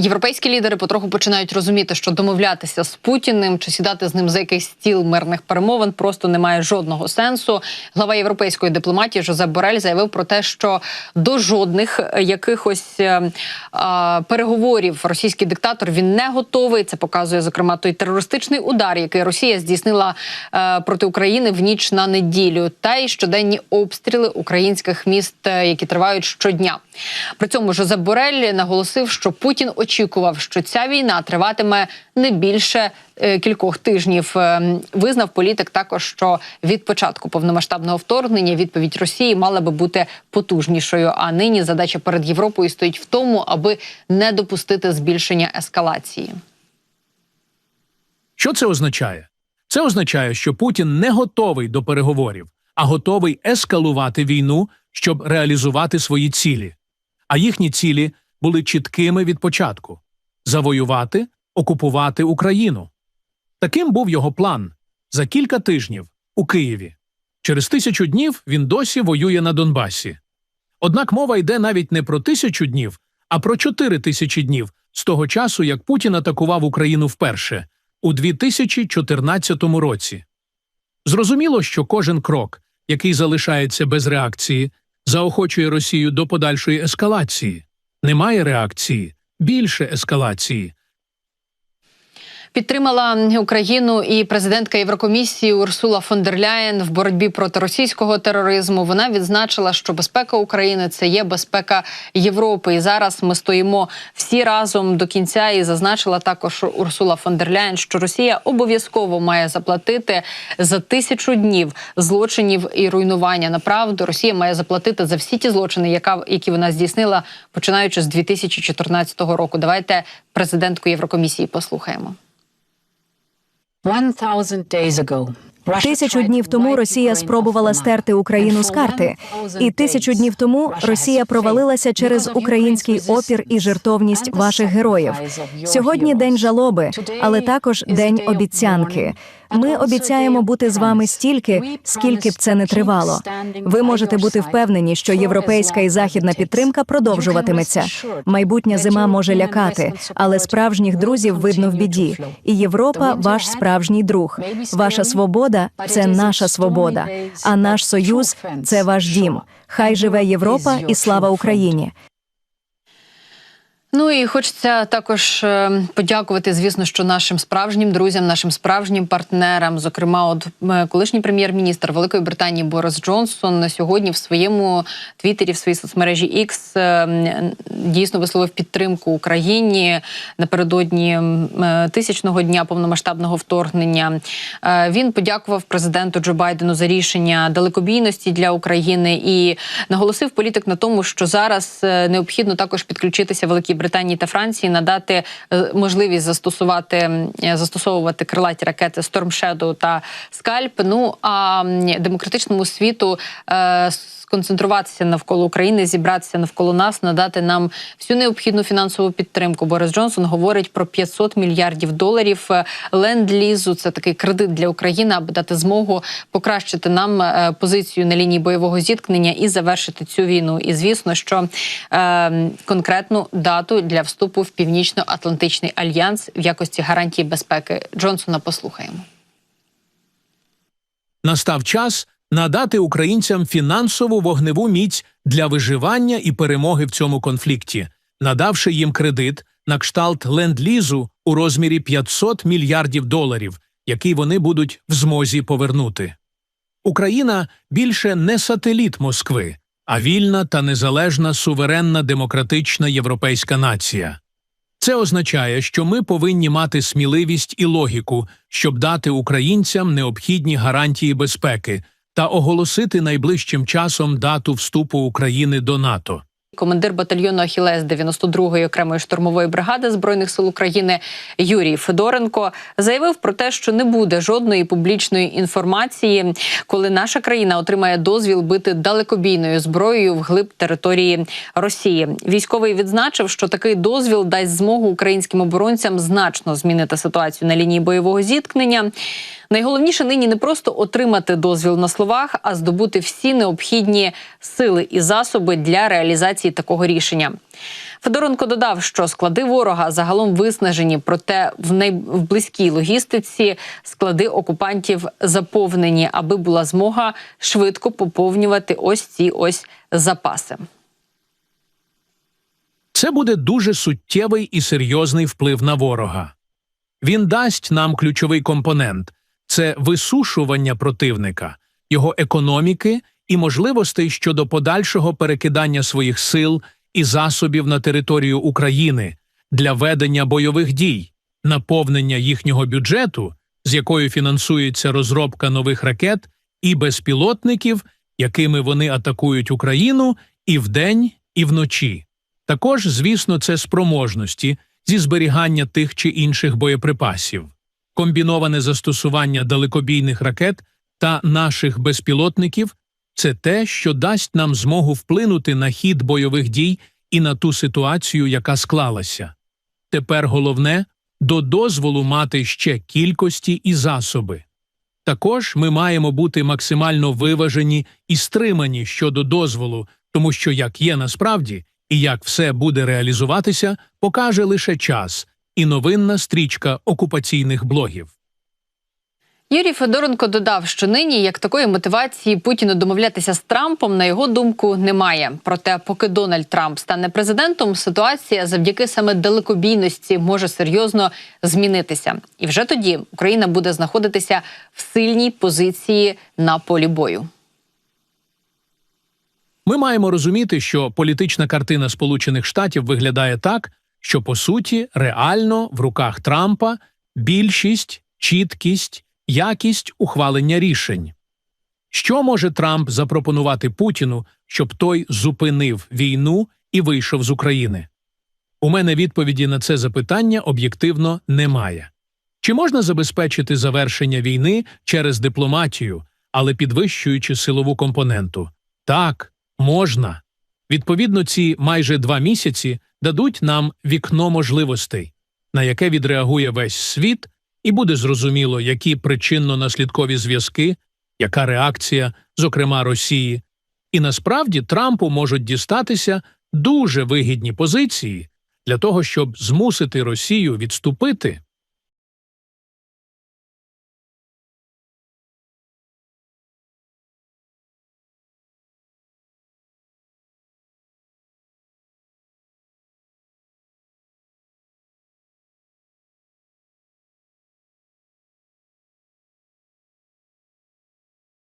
Європейські лідери потроху починають розуміти, що домовлятися з Путіним чи сідати з ним за якийсь стіл мирних перемовин просто не має жодного сенсу. Глава європейської дипломатії Жозеп Борель заявив про те, що до жодних якихось е, а, переговорів російський диктатор він не готовий. Це показує зокрема той терористичний удар, який Росія здійснила е, проти України в ніч на неділю, та й щоденні обстріли українських міст, е, які тривають щодня. При цьому Жозеп Борель наголосив, що Путін очікував, що ця війна триватиме не більше е, кількох тижнів. Е, Визнав політик також, що від початку повномасштабного вторгнення відповідь Росії мала би бути потужнішою. А нині задача перед Європою стоїть в тому, аби не допустити збільшення ескалації. Що це означає? Це означає, що Путін не готовий до переговорів, а готовий ескалувати війну, щоб реалізувати свої цілі. А їхні цілі були чіткими від початку завоювати, окупувати Україну. Таким був його план за кілька тижнів у Києві. Через тисячу днів він досі воює на Донбасі. Однак мова йде навіть не про тисячу днів, а про чотири тисячі днів з того часу, як Путін атакував Україну вперше у 2014 році. Зрозуміло, що кожен крок, який залишається без реакції, заохочує Росію до подальшої ескалації. Немає реакції, більше ескалації. Підтримала Україну і президентка Єврокомісії Урсула фон дер Ляєн в боротьбі проти російського тероризму. Вона відзначила, що безпека України це є безпека Європи. І зараз ми стоїмо всі разом до кінця. І зазначила також Урсула фон дер Ляєн, що Росія обов'язково має заплатити за тисячу днів злочинів і руйнування. Направду Росія має заплатити за всі ті злочини, яка які вона здійснила починаючи з 2014 року. Давайте президентку Єврокомісії послухаємо. 1,000 days ago. Тисячу днів тому Росія спробувала стерти Україну з карти, і тисячу днів тому Росія провалилася через український опір і жертовність ваших героїв. Сьогодні день жалоби, але також день обіцянки. Ми обіцяємо бути з вами стільки, скільки б це не тривало. Ви можете бути впевнені, що європейська і західна підтримка продовжуватиметься. Майбутня зима може лякати, але справжніх друзів видно в біді. І Європа ваш справжній друг. Ваша свобода це наша свобода. А наш союз це ваш дім. Хай живе Європа і слава Україні. Ну і хочеться також е, подякувати, звісно, що нашим справжнім друзям, нашим справжнім партнерам, зокрема, от е, колишній прем'єр-міністр Великої Британії Борис Джонсон сьогодні в своєму твіттері, в своїй соцмережі X е, дійсно висловив підтримку Україні напередодні тисячного дня повномасштабного вторгнення. Він подякував президенту Джо Байдену за рішення далекобійності для України і наголосив політик на тому, що зараз необхідно також підключитися Великій Британії та Франції, надати е, можливість застосувати е, застосовувати крилаті ракети Storm Shadow та Скальп. Ну а демократичному світу е, сконцентруватися навколо України, зібратися навколо нас, надати нам всю необхідну фінансову підтримку. Борис Джонсон говорить про 500 мільярдів доларів ленд-лізу. Це такий кредит для України, аби дати змогу покращити нам позицію на лінії бойового зіткнення і завершити цю війну. І звісно, що е, конкретну дату для вступу в північно-атлантичний альянс в якості гарантії безпеки Джонсона послухаємо. Настав час надати українцям фінансову вогневу міць для виживання і перемоги в цьому конфлікті, надавши їм кредит на кшталт ленд-лізу у розмірі 500 мільярдів доларів, який вони будуть в змозі повернути. Україна більше не сателіт Москви, а вільна та незалежна суверенна демократична європейська нація. Це означає, що ми повинні мати сміливість і логіку, щоб дати українцям необхідні гарантії безпеки та оголосити найближчим часом дату вступу України до НАТО. Командир батальйону Ахілес 92-ї окремої штурмової бригади збройних сил України Юрій Федоренко заявив про те, що не буде жодної публічної інформації, коли наша країна отримає дозвіл бити далекобійною зброєю вглиб території Росії. Військовий відзначив, що такий дозвіл дасть змогу українським оборонцям значно змінити ситуацію на лінії бойового зіткнення. Найголовніше нині не просто отримати дозвіл на словах, а здобути всі необхідні сили і засоби для реалізації імплементації такого рішення. Федоренко додав, що склади ворога загалом виснажені, проте в най... в близькій логістиці склади окупантів заповнені, аби була змога швидко поповнювати ось ці ось запаси. Це буде дуже суттєвий і серйозний вплив на ворога. Він дасть нам ключовий компонент це висушування противника, його економіки і можливостей щодо подальшого перекидання своїх сил і засобів на територію України для ведення бойових дій, наповнення їхнього бюджету, з якою фінансується розробка нових ракет і безпілотників, якими вони атакують Україну і вдень, і вночі. Також, звісно, це спроможності зі зберігання тих чи інших боєприпасів, комбіноване застосування далекобійних ракет та наших безпілотників це те, що дасть нам змогу вплинути на хід бойових дій і на ту ситуацію, яка склалася. Тепер головне до дозволу мати ще кількості і засоби. Також ми маємо бути максимально виважені і стримані щодо дозволу, тому що як є насправді і як все буде реалізуватися, покаже лише час і новинна стрічка окупаційних блогів. Юрій Федоренко додав, що нині як такої мотивації Путіну домовлятися з Трампом, на його думку, немає. Проте, поки Дональд Трамп стане президентом, ситуація завдяки саме далекобійності може серйозно змінитися. І вже тоді Україна буде знаходитися в сильній позиції на полі бою. Ми маємо розуміти, що політична картина Сполучених Штатів виглядає так, що по суті реально в руках Трампа більшість, чіткість, якість ухвалення рішень. Що може Трамп запропонувати Путіну, щоб той зупинив війну і вийшов з України? У мене відповіді на це запитання об'єктивно немає. Чи можна забезпечити завершення війни через дипломатію, але підвищуючи силову компоненту? Так, можна. Відповідно, ці майже два місяці дадуть нам вікно можливостей, на яке відреагує весь світ, і буде зрозуміло, які причинно-наслідкові зв'язки, яка реакція, зокрема Росії. І насправді Трампу можуть дістатися дуже вигідні позиції для того, щоб змусити Росію відступити